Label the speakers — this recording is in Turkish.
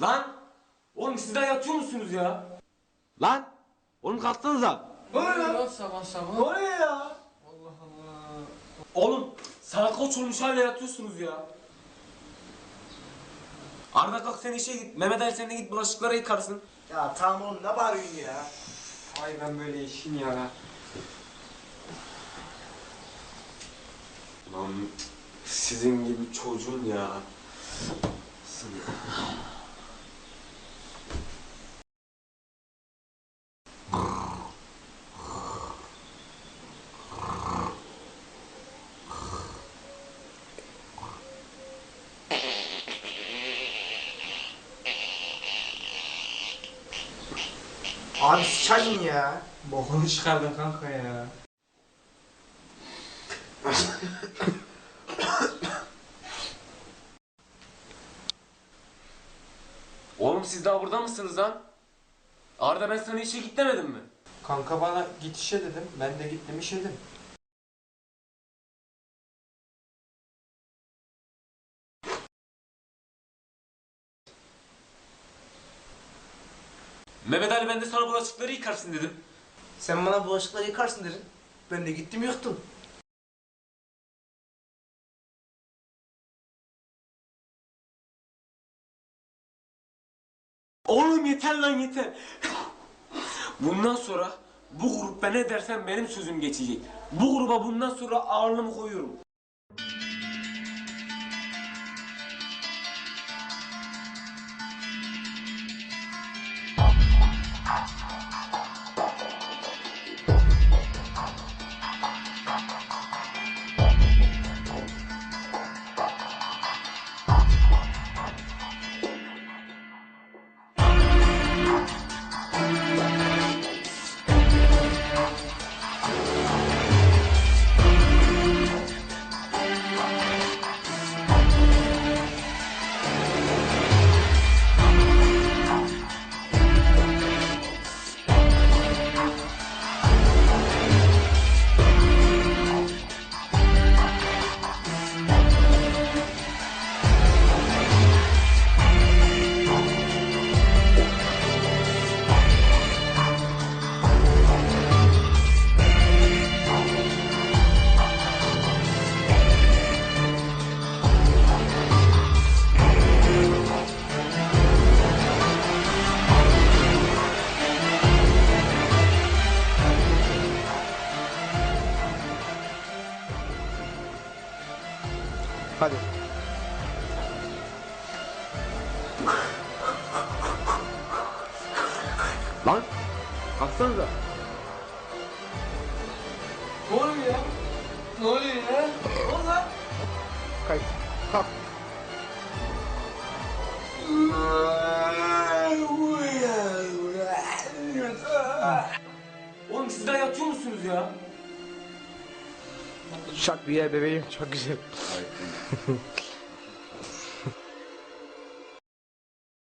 Speaker 1: Lan! Oğlum siz daha yatıyor musunuz ya? Lan! Oğlum kalksanıza.
Speaker 2: Ne oluyor lan?
Speaker 3: sabah sabah.
Speaker 2: Ne oluyor ya?
Speaker 3: Allah Allah.
Speaker 1: Oğlum saat kaç olmuş hala yatıyorsunuz ya. Arda kalk sen işe git. Mehmet Ali sen de git bulaşıkları yıkarsın.
Speaker 2: Ya tamam oğlum ne bağırıyorsun ya?
Speaker 3: Ay ben böyle işim ya.
Speaker 1: Lan sizin gibi çocuğun ya.
Speaker 2: Abi sıçaydın ya.
Speaker 3: Bokunu çıkardın kanka ya.
Speaker 1: Oğlum siz daha burada mısınız lan? Arda ben sana işe git demedim mi?
Speaker 3: Kanka bana git işe dedim. Ben de gittim işedim.
Speaker 1: Mehmet Ali ben de sana bulaşıkları yıkarsın dedim.
Speaker 2: Sen bana bulaşıkları yıkarsın dedin. Ben de gittim yıktım.
Speaker 1: Oğlum yeter lan yeter. Bundan sonra bu grup ne dersem benim sözüm geçecek. Bu gruba bundan sonra ağırlığımı koyuyorum.
Speaker 2: Hadi.
Speaker 1: Lan kalksanıza.
Speaker 3: Ne oluyor ya? Ne oluyor ya?
Speaker 2: Ne lan?
Speaker 3: Kalk. Kalk.
Speaker 2: Şak bir yer bebeğim çok güzel.